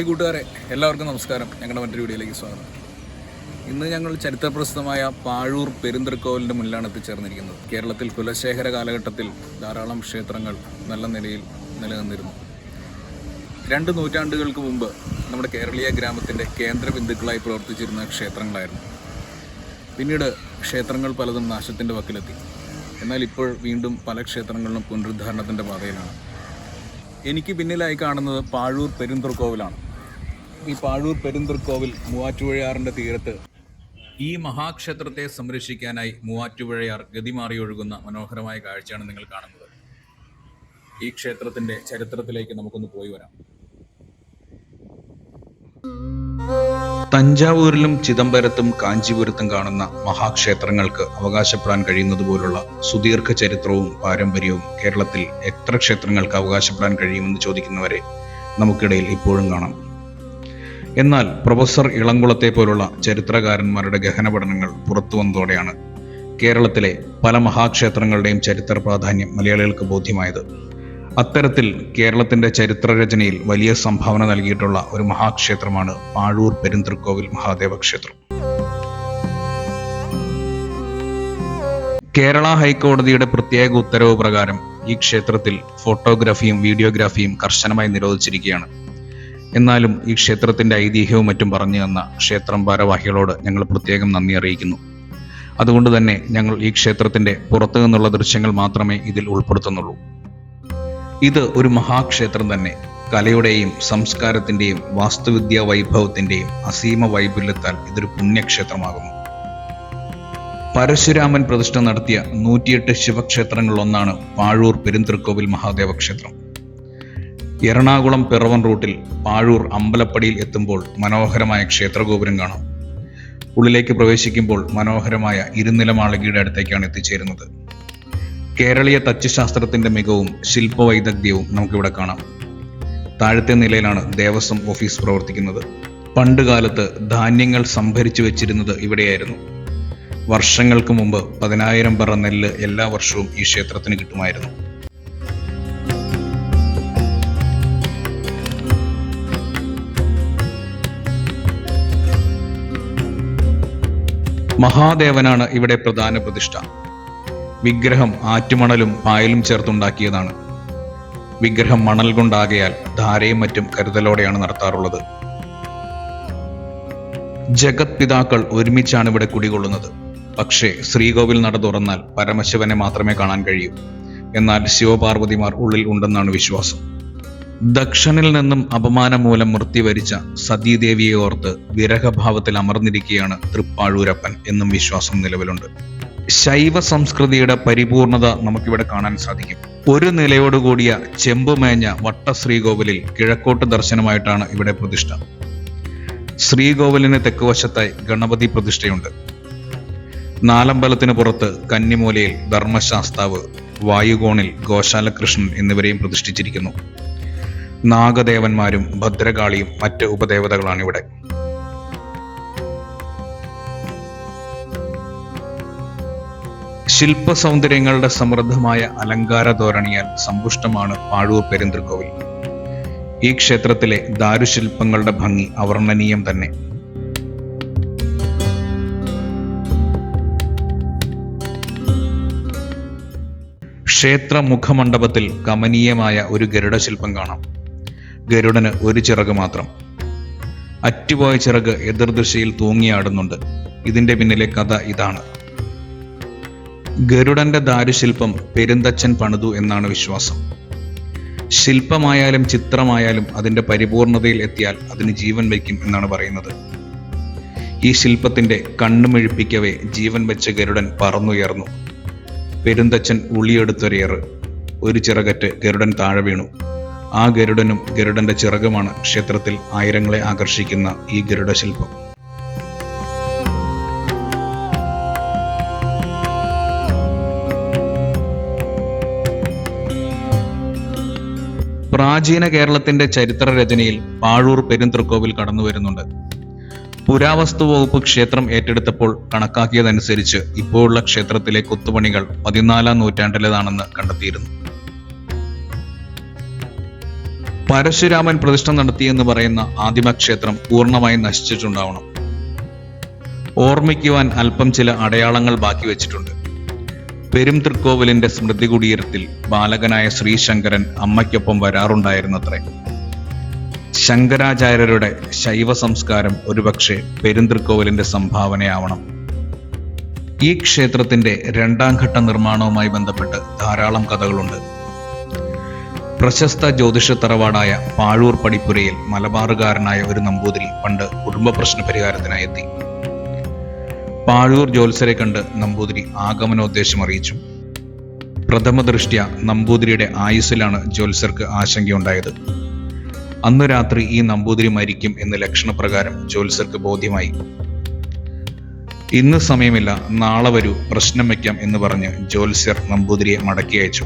Hi കൂട്ടുകാരെ എല്ലാവർക്കും നമസ്കാരം. ഞങ്ങളുടെ മറ്റൊരു വീഡിയോയിലേക്ക് സ്വാഗതം. ഇന്ന് ഞങ്ങൾ ചരിത്രപ്രസിദ്ധമായ പാഴൂർ പെരുന്തൃക്കോവിലിന്റെ മുന്നിലാണ് എത്തിച്ചേർന്നിരിക്കുന്നത്. കേരളത്തിൽ കുലശേഖര കാലഘട്ടത്തിൽ ധാരാളം ക്ഷേത്രങ്ങൾ നല്ല നിലയിൽ നിലനിന്നിരുന്നു. രണ്ട് നൂറ്റാണ്ടുകൾക്ക് മുമ്പ് നമ്മുടെ കേരളീയ ഗ്രാമത്തിന്റെ കേന്ദ്ര ബിന്ദുക്കളായി പ്രവർത്തിച്ചിരുന്ന ക്ഷേത്രങ്ങളായിരുന്നു. പിന്നീട് ക്ഷേത്രങ്ങൾ പലതും നാശത്തിന്റെ വക്കിലെത്തി. എന്നാൽ ഇപ്പോൾ വീണ്ടും പല ക്ഷേത്രങ്ങളിലും പുനരുദ്ധാരണത്തിന്റെ പാതയിലാണ്. എനിക്ക് പിന്നിലായി കാണുന്നത് പാഴൂർ പെരുന്തൃക്കോവിലാണ് ഈ പാഴൂർ പെരുന്തൃക്കോവിൽ മൂവാറ്റുപുഴയാറിന്റെ തീരത്ത്. ഈ മഹാക്ഷേത്രത്തെ സംരക്ഷിക്കാനായി മൂവാറ്റുപുഴയാർ ഗതിമാറി ഒഴുകുന്ന മനോഹരമായ കാഴ്ചയാണ് നിങ്ങൾ കാണുന്നത്. ഈ ക്ഷേത്രത്തിന്റെ ചരിത്രത്തിലേക്ക് നമുക്കൊന്ന് പോയി വരാം. തഞ്ചാവൂരിലും ചിദംബരത്തും കാഞ്ചീപുരത്തും കാണുന്ന മഹാക്ഷേത്രങ്ങൾക്ക് അവകാശപ്പെടാൻ കഴിയുന്നത് പോലുള്ള സുദീർഘ ചരിത്രവും പാരമ്പര്യവും കേരളത്തിൽ എത്ര ക്ഷേത്രങ്ങൾക്ക് അവകാശപ്പെടാൻ കഴിയുമെന്ന് ചോദിക്കുന്നവരെ നമുക്കിടയിൽ ഇപ്പോഴും കാണാം. എന്നാൽ പ്രൊഫസർ ഇളംകുളത്തെ പോലുള്ള ചരിത്രകാരന്മാരുടെ ഗഹന പഠനങ്ങൾ പുറത്തു വന്നതോടെയാണ് കേരളത്തിലെ പല മഹാക്ഷേത്രങ്ങളുടെയും ചരിത്ര പ്രാധാന്യം മലയാളികൾക്ക് ബോധ്യമായത്. അത്തരത്തിൽ കേരളത്തിന്റെ ചരിത്രരചനയിൽ വലിയ സംഭാവന നൽകിയിട്ടുള്ള ഒരു മഹാക്ഷേത്രമാണ് പാഴൂർ പെരുന്തൃക്കോവിൽ മഹാദേവ ക്ഷേത്രം കേരള ഹൈക്കോടതിയുടെ പ്രത്യേക ഉത്തരവ് പ്രകാരം ഈ ക്ഷേത്രത്തിൽ ഫോട്ടോഗ്രാഫിയും വീഡിയോഗ്രാഫിയും കർശനമായി നിരോധിച്ചിരിക്കുകയാണ്. എന്നാലും ഈ ക്ഷേത്രത്തിന്റെ ഐതിഹ്യവും മറ്റും പറഞ്ഞു തന്ന ക്ഷേത്രം ഭാരവാഹികളോട് ഞങ്ങൾ പ്രത്യേകം നന്ദി അറിയിക്കുന്നു. അതുകൊണ്ട് തന്നെ ഞങ്ങൾ ഈ ക്ഷേത്രത്തിന്റെ പുറത്തു നിന്നുള്ള ദൃശ്യങ്ങൾ മാത്രമേ ഇതിൽ ഉൾപ്പെടുത്തുന്നുള്ളൂ. ഇത് ഒരു മഹാക്ഷേത്രം തന്നെ. കലയുടെയും സംസ്കാരത്തിന്റെയും വാസ്തുവിദ്യാ വൈഭവത്തിന്റെയും അസീമ വൈപുല്യത്താൽ ഇതൊരു പുണ്യക്ഷേത്രമാകുന്നു. പരശുരാമൻ പ്രതിഷ്ഠ നടത്തിയ നൂറ്റിയെട്ട് ശിവക്ഷേത്രങ്ങളിലൊന്നാണ് പാഴൂർ പെരുന്തൃക്കോവിൽ മഹാദേവ ക്ഷേത്രം. എറണാകുളം പിറവൻ റൂട്ടിൽ പാഴൂർ അമ്പലപ്പടിയിൽ എത്തുമ്പോൾ മനോഹരമായ ക്ഷേത്രഗോപുരം കാണാം. ഉള്ളിലേക്ക് പ്രവേശിക്കുമ്പോൾ മനോഹരമായ ഇരുനില മാളികയുടെ അടുത്തേക്കാണ് എത്തിച്ചേരുന്നത്. കേരളീയ തച്ചുശാസ്ത്രത്തിന്റെ മികവും ശില്പവൈദഗ്ധ്യവും നമുക്കിവിടെ കാണാം. താഴത്തെ നിലയിലാണ് ദേവസ്വം ഓഫീസ് പ്രവർത്തിക്കുന്നത്. പണ്ട് കാലത്ത് ധാന്യങ്ങൾ സംഭരിച്ചു വെച്ചിരുന്നത് ഇവിടെയായിരുന്നു. വർഷങ്ങൾക്ക് മുമ്പ് പതിനായിരം പറ നെല്ല് എല്ലാ വർഷവും ഈ ക്ഷേത്രത്തിന് കിട്ടുമായിരുന്നു. മഹാദേവനാണ് ഇവിടെ പ്രധാന പ്രതിഷ്ഠ. വിഗ്രഹം ആറ്റുമണലും പായലും ചേർത്തുണ്ടാക്കിയതാണ്. വിഗ്രഹം മണൽ കൊണ്ടാകയാൽ ധാരയും മറ്റും കരുതലോടെയാണ് നടത്താറുള്ളത്. ജഗത് പിതാക്കൾ ഒരുമിച്ചാണ് ഇവിടെ കുടികൊള്ളുന്നത്. പക്ഷേ ശ്രീകോവിൽ നട തുറന്നാൽ പരമശിവനെ മാത്രമേ കാണാൻ കഴിയൂ. എന്നാൽ ശിവപാർവതിമാർ ഉള്ളിൽ ഉണ്ടെന്നാണ് വിശ്വാസം. ദക്ഷനിൽ നിന്നും അപമാനം മൂലം മൃത്യുവരിച്ച സതീദേവിയെ ഓർത്ത് വിരഹഭാവത്തിൽ അമർന്നിരിക്കുകയാണ് തൃപ്പാഴൂരപ്പൻ എന്നും വിശ്വാസം നിലവിലുണ്ട്. ശൈവ സംസ്കൃതിയുടെ പരിപൂർണത നമുക്കിവിടെ കാണാൻ സാധിക്കും. ഒരു നിലയോടുകൂടിയ ചെമ്പുമേഞ്ഞ വട്ട ശ്രീകോവിലിൽ കിഴക്കോട്ട് ദർശനമായിട്ടാണ് ഇവിടെ പ്രതിഷ്ഠ. ശ്രീകോവിലിന് തെക്കുവശത്തായി ഗണപതി പ്രതിഷ്ഠയുണ്ട്. നാലമ്പലത്തിന് പുറത്ത് കന്നിമൂലയിൽ ധർമ്മശാസ്താവ് വായുകോണിൽ ഗോശാലകൃഷ്ണൻ എന്നിവരെയും പ്രതിഷ്ഠിച്ചിരിക്കുന്നു. നാഗദേവന്മാരും ഭദ്രകാളിയും മറ്റ് ഉപദേവതകളാണ് ഇവിടെ ശില്പ സൗന്ദര്യങ്ങളുടെ സമൃദ്ധമായ അലങ്കാര ധോരണിയാൽ സമ്പുഷ്ടമാണ് പാഴൂർ പെരുന്തൃക്കോവിൽ ഈ ക്ഷേത്രത്തിലെ ദാരുശില്പങ്ങളുടെ ഭംഗി അവർണനീയം തന്നെ. ക്ഷേത്ര മുഖമണ്ഡപത്തിൽ കമനീയമായ ഒരു ഗരുഡശില്പം കാണാം. ഗരുഡന് ഒരു ചിറക് മാത്രം. അറ്റുപോയ ചിറക് എതിർദിശയിൽ തൂങ്ങിയാടുന്നുണ്ട്. ഇതിന്റെ പിന്നിലെ കഥ ഇതാണ്. ഗരുഡന്റെ ദാരുശില്പം പെരുന്തച്ഛൻ പണിതു എന്നാണ് വിശ്വാസം. ശില്പമായാലും ചിത്രമായാലും അതിന്റെ പരിപൂർണതയിൽ എത്തിയാൽ അതിന് ജീവൻ വയ്ക്കും എന്നാണ് പറയുന്നത്. ഈ ശില്പത്തിന്റെ കണ്ണുമിഴിപ്പിക്കവേ ജീവൻ വെച്ച ഗരുഡൻ പറന്നുയർന്നു. പെരുന്തച്ഛൻ ഉളിയെടുത്തൊരേറ് ഒരു ചിറകറ്റ് ഗരുഡൻ താഴെ വീണു. ആ ഗരുഡനും ഗരുഡന്റെ ചിറകുമാണ് ക്ഷേത്രത്തിൽ ആയിരങ്ങളെ ആകർഷിക്കുന്ന ഈ ഗരുഡ ശില്പം പ്രാചീന കേരളത്തിന്റെ ചരിത്ര രചനയിൽ പാഴൂർ പെരുന്തൃക്കോവിൽ കടന്നു വരുന്നുണ്ട്. പുരാവസ്തു വകുപ്പ് ക്ഷേത്രം ഏറ്റെടുത്തപ്പോൾ കണക്കാക്കിയതനുസരിച്ച് ഇപ്പോഴുള്ള ക്ഷേത്രത്തിലെ കൊത്തുപണികൾ പതിനാലാം നൂറ്റാണ്ടിലേതാണെന്ന് കണ്ടെത്തിയിരുന്നു. പരശുരാമൻ പ്രതിഷ്ഠ നടത്തിയെന്ന് പറയുന്ന ആദിമക്ഷേത്രം പൂർണമായി നശിച്ചിട്ടുണ്ടാവണം. ഓർമ്മിക്കുവാൻ അല്പം ചില അടയാളങ്ങൾ ബാക്കി വെച്ചിട്ടുണ്ട്. പെരും തൃക്കോവിലിന്റെ സ്മൃതി കുടീരത്തിൽ ബാലകനായ ശ്രീശങ്കരൻ അമ്മയ്ക്കൊപ്പം വരാറുണ്ടായിരുന്നത്രേ. ശങ്കരാചാര്യരുടെ ശൈവ സംസ്കാരം ഒരുപക്ഷെ പെരുന്തൃക്കോവിലിന്റെ സംഭാവനയാവണം. ഈ ക്ഷേത്രത്തിന്റെ രണ്ടാം ഘട്ട നിർമ്മാണവുമായി ബന്ധപ്പെട്ട് ധാരാളം കഥകളുണ്ട്. പ്രശസ്ത ജ്യോതിഷ തറവാടായ പാഴൂർ പടിപ്പുരയിൽ മലബാറുകാരനായ ഒരു നമ്പൂതിരി പണ്ട് കുടുംബ പ്രശ്ന പരിഹാരത്തിനായി എത്തി. പാഴൂർ ജ്യോത്സരെ കണ്ട് നമ്പൂതിരി ആഗമനോദ്ദേശം അറിയിച്ചു. പ്രഥമ ദൃഷ്ട്യ നമ്പൂതിരിയുടെ ആയുസ്സിലാണ് ജ്യോത്സർക്ക് ആശങ്കയുണ്ടായത്. അന്നു രാത്രി ഈ നമ്പൂതിരി മരിക്കും എന്ന് ലക്ഷണപ്രകാരം ജ്യോത്സർക്ക് ബോധ്യമായി. ഇന്ന് സമയമില്ല നാളെ വരൂ പ്രശ്നം വയ്ക്കാം എന്ന് പറഞ്ഞ് ജ്യോത്സ്യർ നമ്പൂതിരിയെ മടക്കി അയച്ചു.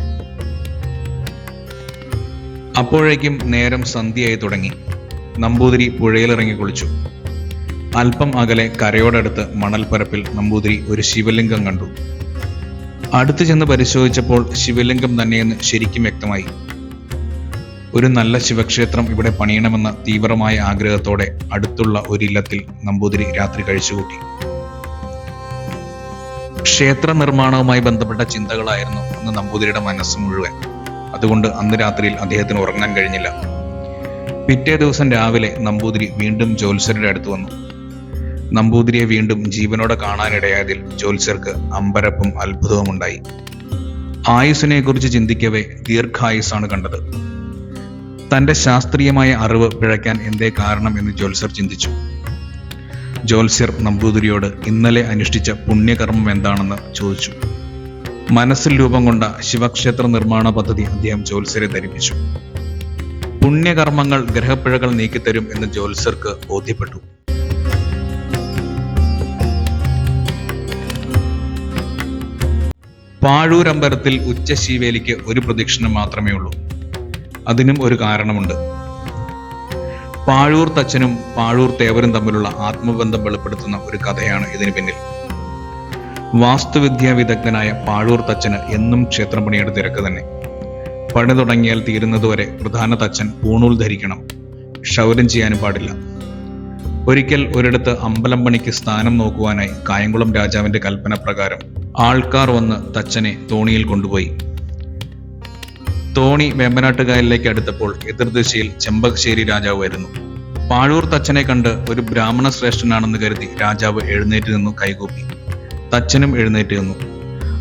അപ്പോഴേക്കും നേരം സന്ധ്യയായി തുടങ്ങി. നമ്പൂതിരി പുഴയിലിറങ്ങി കുളിച്ചു. അല്പം അകലെ കരയോടടുത്ത് മണൽപ്പരപ്പിൽ നമ്പൂതിരി ഒരു ശിവലിംഗം കണ്ടു. അടുത്തു ചെന്ന് പരിശോധിച്ചപ്പോൾ ശിവലിംഗം തന്നെയെന്ന് ശരിക്കും വ്യക്തമായി. ഒരു നല്ല ശിവക്ഷേത്രം ഇവിടെ പണിയണമെന്ന തീവ്രമായ ആഗ്രഹത്തോടെ അടുത്തുള്ള ഒരില്ലത്തിൽ നമ്പൂതിരി രാത്രി കഴിച്ചുകൂട്ടി. ക്ഷേത്ര നിർമ്മാണവുമായി ബന്ധപ്പെട്ട ചിന്തകളായിരുന്നു അന്ന് നമ്പൂതിരിയുടെ മനസ്സ് മുഴുവൻ. അതുകൊണ്ട് അന്ന് രാത്രിയിൽ അദ്ദേഹത്തിന് ഉറങ്ങാൻ കഴിഞ്ഞില്ല. പിറ്റേ ദിവസം രാവിലെ നമ്പൂതിരി വീണ്ടും ജോത്സരുടെ അടുത്ത് വന്നു. നമ്പൂതിരിയെ വീണ്ടും ജീവനോടെ കാണാനിടയായതിൽ ജോൽസർക്ക് അമ്പരപ്പും അത്ഭുതവും ഉണ്ടായി ആയുസിനെ കുറിച്ച് ചിന്തിക്കവേ ദീർഘായുസാണ് കണ്ടത്. തന്റെ ശാസ്ത്രീയമായ അറിവ് പിഴയ്ക്കാൻ എന്തേ കാരണം എന്ന് ജോൽസർ ചിന്തിച്ചു. ജോൽസർ നമ്പൂതിരിയോട് ഇന്നലെ അനുഷ്ഠിച്ച പുണ്യകർമ്മം എന്താണെന്ന് ചോദിച്ചു. മനസ്സിൽ രൂപം കൊണ്ട ശിവക്ഷേത്ര നിർമ്മാണ പദ്ധതി അദ്ദേഹം ജ്യോത്സരെ ധരിപ്പിച്ചു. പുണ്യകർമ്മങ്ങൾ ഗ്രഹപ്പിഴകൾ നീക്കിത്തരും എന്ന് ജ്യോത്സർക്ക് ബോധ്യപ്പെട്ടു. പാഴൂരമ്പലത്തിൽ ഉച്ചശീവേലിക്ക് ഒരു പ്രദക്ഷിണം മാത്രമേ ഉള്ളൂ. അതിനും ഒരു കാരണമുണ്ട്. പാഴൂർ തച്ചനും പാഴൂർ തേവരും തമ്മിലുള്ള ആത്മബന്ധം വെളിപ്പെടുത്തുന്ന ഒരു കഥയാണ് ഇതിന് പിന്നിൽ. വാസ്തുവിദ്യാ വിദഗ്ധനായ പാഴൂർ തച്ചന് എന്നും ക്ഷേത്രം പണിയുടെ തിരക്ക് തന്നെ. പണി തുടങ്ങിയാൽ തീരുന്നതുവരെ പ്രധാന തച്ചൻ പൂണൂൽ ധരിക്കണം. ക്ഷൗരം ചെയ്യാനും പാടില്ല. ഒരിക്കൽ ഒരിടത്ത് അമ്പലം പണിക്ക് സ്ഥാനം നോക്കുവാനായി കായംകുളം രാജാവിന്റെ കൽപ്പന പ്രകാരം ആൾക്കാർ വന്ന് തച്ചനെ തോണിയിൽ കൊണ്ടുപോയി. തോണി വേമ്പനാട്ടുകായലിലേക്ക് അടുത്തപ്പോൾ എതിർദിശയിൽ ചെമ്പകശ്ശേരി രാജാവ് വരുന്നു. പാഴൂർ തച്ചനെ കണ്ട് ഒരു ബ്രാഹ്മണ ശ്രേഷ്ഠനാണെന്ന് കരുതി രാജാവ് എഴുന്നേറ്റ് നിന്നു കൈകൂപ്പി. തച്ചനും എഴുന്നേറ്റ് നിന്നു.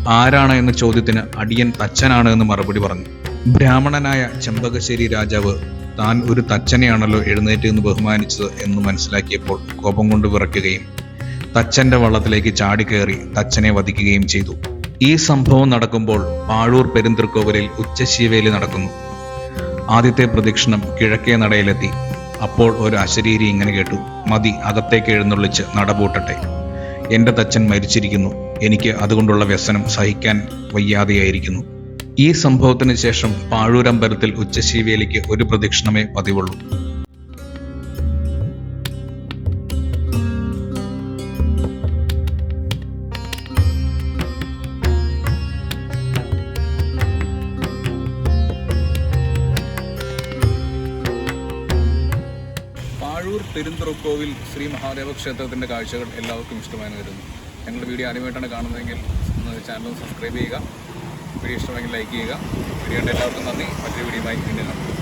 ആരാണ് എന്ന ചോദ്യത്തിന് അടിയൻ തച്ചനാണ് എന്ന് മറുപടി പറഞ്ഞു. ബ്രാഹ്മണനായ ചെമ്പകശ്ശേരി രാജാവ് താൻ ഒരു തച്ചനെയാണല്ലോ എഴുന്നേറ്റ് നിന്ന് ബഹുമാനിച്ചത് എന്ന് മനസ്സിലാക്കിയപ്പോൾ കോപം കൊണ്ട് വിറയ്ക്കുകയും തച്ചന്റെ വള്ളത്തിലേക്ക് ചാടിക്കയറി തച്ചനെ വധിക്കുകയും ചെയ്തു. ഈ സംഭവം നടക്കുമ്പോൾ പാഴൂർ പെരുന്തൃക്കോവിലിൽ ഉച്ചശീവേലി നടക്കുന്നു. ആദ്യത്തെ പ്രദക്ഷിണം കിഴക്കേ നടയിലെത്തി. അപ്പോൾ ഒരു അശരീരി ഇങ്ങനെ കേട്ടു. മതി അകത്തേക്ക് എഴുന്നള്ളിച്ച് നടപൂട്ടട്ടെ എന്റെ തച്ചൻ മരിച്ചിരിക്കുന്നു. എനിക്ക് അതുകൊണ്ടുള്ള വ്യസനം സഹിക്കാൻ വയ്യാതെയായിരിക്കുന്നു. ഈ സംഭവത്തിന് ശേഷം പാഴൂരമ്പലത്തിൽ ഉച്ചശീവേലിക്ക് ഒരു പ്രദക്ഷിണമേ പതിവുള്ളൂ. പെരുന്തുറക്കോവിൽ ശ്രീ മഹാദേവ ക്ഷേത്രത്തിന്റെ കാഴ്ചകൾ എല്ലാവർക്കും ഇഷ്ടമായി വരുന്നു. ഞങ്ങളുടെ വീഡിയോ ആദ്യമായിട്ടാണ് കാണുന്നതെങ്കിൽ ചാനൽ സബ്സ്ക്രൈബ് ചെയ്യുക. വീഡിയോ ഇഷ്ടമെങ്കിൽ ലൈക്ക് ചെയ്യുക. വീഡിയോ എല്ലാവർക്കും നന്ദി. മറ്റൊരു വീഡിയോ ആയി